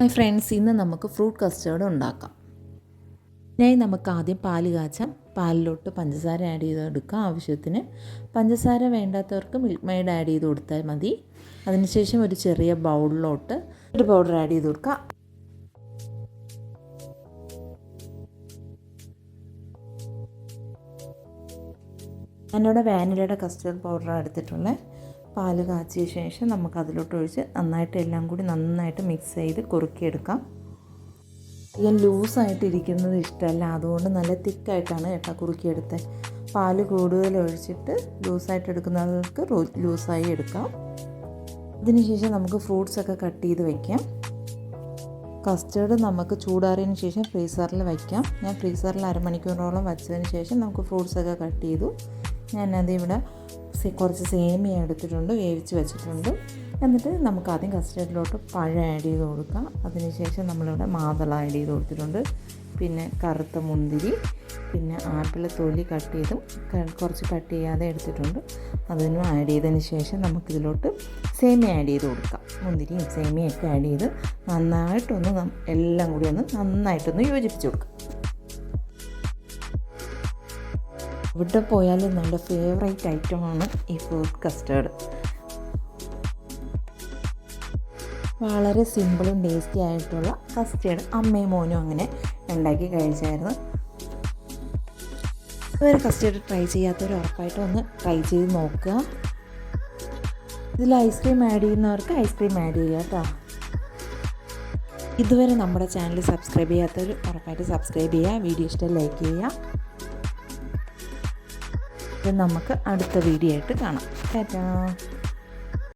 Hi friends ഇന്ന് നമുക്ക് fruit custard ഉണ്ടാക്കാം. ഇതിനായി നമുക്ക് ആദ്യം പാൽ കാച്ചാം. പാലിലോട്ട് പഞ്ചസാര ആഡ് ചെയ്ത് എടുക്കാം ആവശ്യത്തിന് പഞ്ചസാര വേണ്ടാത്തവർക്ക് മിൽക്ക് മെയ്ഡ് ആഡ് ചെയ്ത് കൊടുത്താൽ മതി. അതിനുശേഷം ഒരു ചെറിയ ബൗളിലോട്ട് ഒരു പൗഡർ ആഡ് ചെയ്ത് കൊടുക്കുക ഞാനിവിടെ വാനിലയുടെ കസ്റ്റേർഡ് പൗഡർ എടുത്തിട്ടുള്ളത്. പാൽ കാച്ചിയ ശേഷം നമുക്ക് അതിലോട്ട് ഒഴിച്ച് നന്നായിട്ട് എല്ലാം കൂടി നന്നായിട്ട് മിക്സ് ചെയ്ത് കുറുക്കിയെടുക്കാം. ഞാൻ ലൂസായിട്ട് ഇരിക്കുന്നത് ഇഷ്ടമല്ല. അതുകൊണ്ട് നല്ല തിക്കായിട്ടാണ് കേട്ടോ കുറുക്കിയെടുത്തത്. പാൽ കൂടുതൽ ഒഴിച്ചിട്ട് ലൂസായിട്ട് എടുക്കുന്നവർക്ക് ലൂസായി എടുക്കാം. അതിനുശേഷം നമുക്ക് ഫ്രൂട്ട്സൊക്കെ കട്ട് ചെയ്ത് വയ്ക്കാം കസ്റ്റേർഡ് നമുക്ക് ചൂടാറിയതിന് ശേഷം ഫ്രീസറിൽ വയ്ക്കാം ഞാൻ ഫ്രീസറിൽ അരമണിക്കൂറോളം വച്ചതിന് ശേഷം നമുക്ക് ഫ്രൂട്ട്സൊക്കെ കട്ട് ചെയ്തു. ഞാനത് ഇവിടെ കുറച്ച് സേമിയ എടുത്തിട്ടുണ്ട് വേവിച്ച് വെച്ചിട്ടുണ്ട്. എന്നിട്ട് നമുക്ക് ആദ്യം കസ്റ്റേർഡിലോട്ട് പഴം ആഡ് ചെയ്ത് കൊടുക്കാം. അതിനുശേഷം നമ്മളിവിടെ മാതള ആഡ് ചെയ്ത് കൊടുത്തിട്ടുണ്ട്. പിന്നെ കറുത്ത മുന്തിരി പിന്നെ ആപ്പിൾ തൊലി കട്ട് ചെയ്തും കുറച്ച് കട്ട് ചെയ്യാതെ എടുത്തിട്ടുണ്ട്. അതിനും ആഡ് ചെയ്തതിന് ശേഷം നമുക്കിതിലോട്ട് സേമിയ ആഡ് ചെയ്ത് കൊടുക്കാം. മുന്തിരിയും സേമിയൊക്കെ ആഡ് ചെയ്ത് നന്നായിട്ടൊന്ന് എല്ലാം കൂടി ഒന്ന് നന്നായിട്ടൊന്ന് യോജിപ്പിച്ച് കൊടുക്കാം. എവിടെ പോയാലും നമ്മുടെ ഫേവറേറ്റ് ഐറ്റമാണ് ഈ ഫ്രൂട്ട് കസ്റ്റേർഡ് വളരെ സിമ്പിളും ടേസ്റ്റി ആയിട്ടുള്ള കസ്റ്റേർഡ് അമ്മയും മോനും അങ്ങനെ ഉണ്ടാക്കി കഴിച്ചായിരുന്നു. ഇതുവരെ കസ്റ്റേർഡ് ട്രൈ ചെയ്യാത്തവർ ഉറപ്പായിട്ടും ഒന്ന് ട്രൈ ചെയ്ത് നോക്കുക. ഇതിൽ ഐസ്ക്രീം ആഡ് ചെയ്യുന്നവർക്ക് ഐസ്ക്രീം ആഡ് ചെയ്യുക കേട്ടോ. ഇതുവരെ നമ്മുടെ ചാനൽ സബ്സ്ക്രൈബ് ചെയ്യാത്തവർ ഉറപ്പായിട്ട് സബ്സ്ക്രൈബ് ചെയ്യുക വീഡിയോ ഇഷ്ടം ലൈക്ക് ചെയ്യുക. നമുക്ക് അടുത്ത വീഡിയോ ആയിട്ട് കാണാം. ടാറ്റാ.